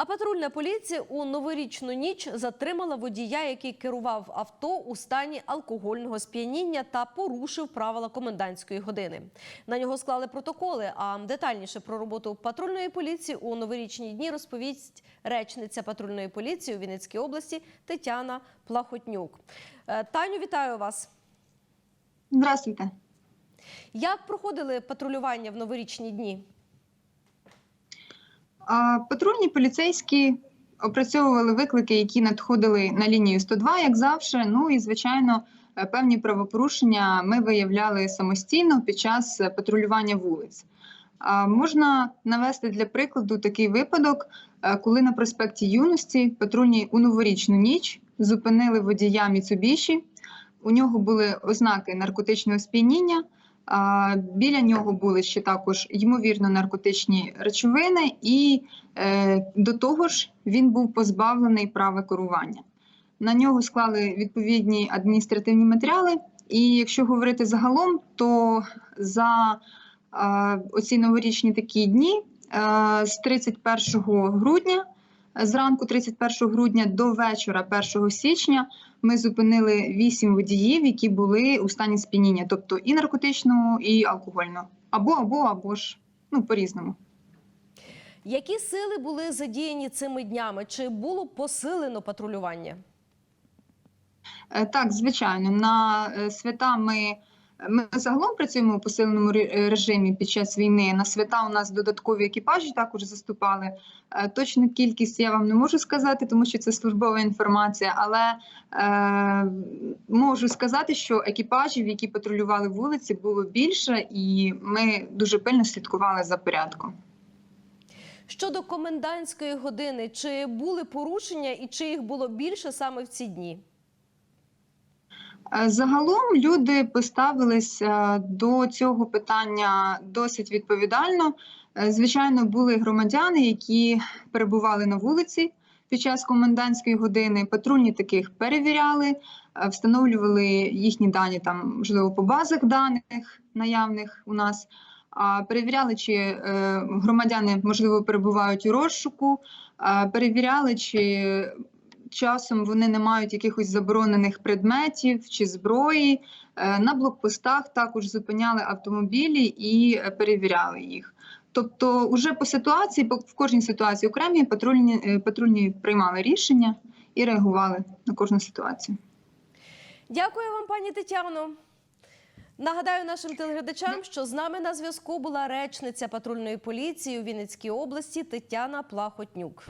А патрульна поліція у новорічну ніч затримала водія, який керував авто у стані алкогольного сп'яніння та порушив правила комендантської години. На нього склали протоколи. А детальніше про роботу патрульної поліції у новорічні дні розповість речниця патрульної поліції у Вінницькій області Тетяна Плахотнюк. Е, Таню, вітаю вас. Здравствуйте. Як проходили патрулювання в новорічні дні? Патрульні поліцейські опрацьовували виклики, які надходили на лінію 102, як завжди. Ну і звичайно, е, певні правопорушення ми виявляли самостійно під час е, патрулювання вулиць. Можна навести для прикладу такий випадок, е, коли на проспекті Юності патрульні у новорічну ніч зупинили водія Міцубіші. У нього були ознаки наркотичного сп'яніння. Біля нього були ще також ймовірно наркотичні речовини, і е, до того ж він був позбавлений права керування. На нього склали відповідні адміністративні матеріали. І якщо говорити загалом, то за е, оці новорічні такі дні е, з 31 грудня, зранку 31 грудня до вечора 1 січня ми зупинили вісім водіїв, які були у стані сп'яніння, тобто і наркотичного, і алкогольного. Або, або, або ж, ну, по-різному. Які сили були задіяні цими днями? Чи було посилено патрулювання? Е, Так, звичайно, на е, свята ми, ми загалом працюємо у посиленому е, режимі під час війни. На свята у нас додаткові екіпажі також заступали. Е, Точну кількість я вам не можу сказати, тому що це службова інформація, але е, можу сказати, що екіпажів, які патрулювали вулиці, було більше, і ми дуже пильно слідкували за порядком. Щодо комендантської години, чи були порушення і чи їх було більше саме в ці дні? Е, Загалом люди поставилися до цього питання досить відповідально. Е, Звичайно, були громадяни, які перебували на вулиці під час комендантської години. Патрульні таких перевіряли, е, встановлювали їхні дані там, можливо, по базах даних наявних у нас. Перевіряли, чи е, громадяни можливо перебувають у розшуку, перевіряли, чи часом вони не мають якихось заборонених предметів чи зброї. Е, На блокпостах також зупиняли автомобілі і е, перевіряли їх. Тобто, уже по ситуації, по- в кожній ситуації окремі патрульні, е, патрульні приймали рішення і реагували на кожну ситуацію. Дякую вам, пані Тетяно. Нагадаю нашим телеглядачам, що з нами на зв'язку була речниця патрульної поліції у Вінницькій області Тетяна Плахотнюк.